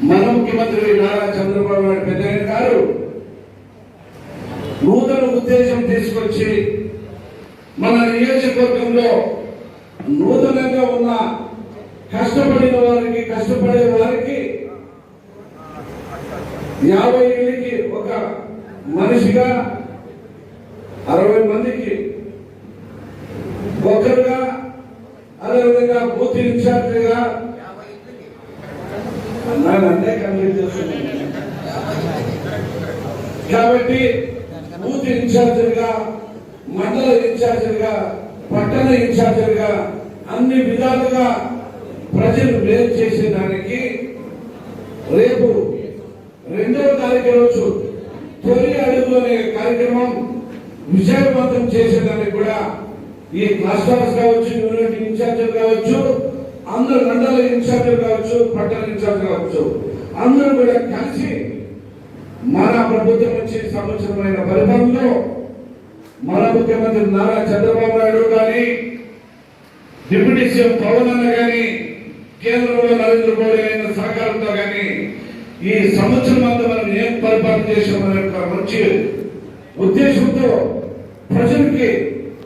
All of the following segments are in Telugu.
ముఖ్యమంత్రి నారా చంద్రబాబు నాయుడు పెద్దయ్య గారు నూతన ఉద్దేశం తీసుకొచ్చి మన నియోజకవర్గంలో నూతనంగా ఉన్న కష్టపడిన వారికి కష్టపడే వారికి యాభై ఏళ్ళకి ఒక మనిషిగా అరవై మందికి ఒకరుగా అదేవిధంగా బూత్ ఇన్ఛార్జిగా అన్నానంటే కంప్లీట్ చేస్తున్నాను కాబట్టి బూత్ ఇన్ఛార్జిగా మండల ఇన్ఛార్జిగా పట్టణ ఇన్ఛార్జిగా అన్ని విధాలుగా ప్రజలు మేలు చేసేదానికి రేపు రెండవ తారీఖు రోజు తొలి అడుగు అనే కార్యక్రమం విజయవంతం చేసేదానికి కూడా ఈ క్లాస్ కావచ్చు యూనివర్సిటీ ఇన్ఛార్జీలు కావచ్చు అందరు మండల ఇన్ఛార్జ్ కావచ్చు పట్టణ ఇన్ఛార్జ్ కావచ్చు అందరూ కూడా కలిసి మన ప్రభుత్వం వచ్చే సంవత్సరమైన పరిపాలనలో మన ముఖ్యమంత్రి నారా చంద్రబాబు నాయుడు కానీ డిప్యూటీ సీఎం పవన్ అన్న కానీ కేంద్రంలో నరేంద్ర మోడీ అయిన సహకారంతో కానీ ఈ సంవత్సరం అంతా మనం ఏం పరిపాలన చేసామనే ఒక మంచి ఉద్దేశంతో ప్రజలకి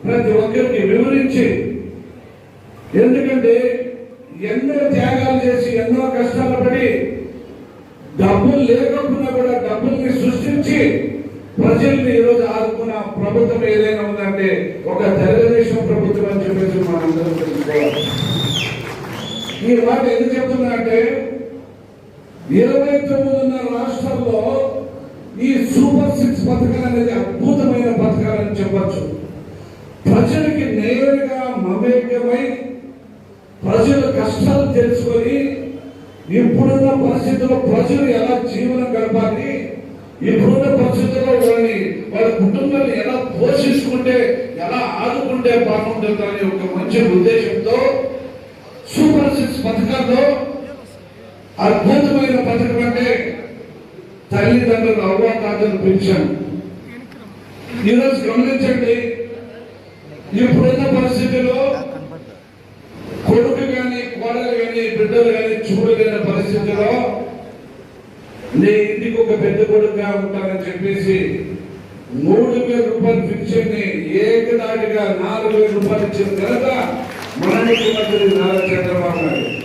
ప్రతి ఒక్కరికి వివరించి ఎందుకంటే ఎన్నో త్యాగాలు చేసి ఎన్నో కష్టాలు పడి డబ్బులు లేకపోయినా కూడా డబ్బుల్ని సృష్టించి ప్రజల్ని ఈరోజు ఆదుకున్న ప్రభుత్వం ఏదైనా ఉందంటే ఒక తెలుగుదేశం ప్రభుత్వం అని చెప్పేసి మనందరం తెలుసుకోవాలి. ఈ మాట ఎందుకు చెప్తున్నా అంటే ఇరవై తొమ్మిదిన్నర రాష్ట్రాల్లో ఈ సూపర్ సిక్స్ పథకాలు అనేది అద్భుతమైన పథకాలని చెప్పచ్చు. ప్రజలకి నేరుగా మమేకమై కష్టాలు తెలుసుకొని ఇప్పుడున్న పరిస్థితుల్లో ప్రజలు ఎలా జీవనం గడపాలి ఇప్పుడున్న పరిస్థితుల్లో వాళ్ళని వాళ్ళ కుటుంబాన్ని ఎలా పోషించుకుంటే ఎలా ఆదుకుంటే బాగుంటుందని ఒక మంచి ఉద్దేశంతో సూపర్ సిక్స్ పథకాల్లో అద్భుతమైన పథకం అంటే తల్లిదండ్రులు అవ్వాతాతను పెంచాను ఈరోజు గమనించండి ఇప్పుడున్న పరిస్థితిలో కొడుకు కానీ కోడలు కానీ బిడ్డలు కానీ చూడలేని పరిస్థితిలో నీ ఇంటికి ఒక పెద్ద కొడుకుగా ఉంటానని చెప్పేసి మూడు వేల రూపాయలు ఫిక్షన్ని ఏకదాటిగా నాలుగు వేల రూపాయలు ఇచ్చిన ఘనత మన ముఖ్యమంత్రి నారా చంద్రబాబు నాయుడు.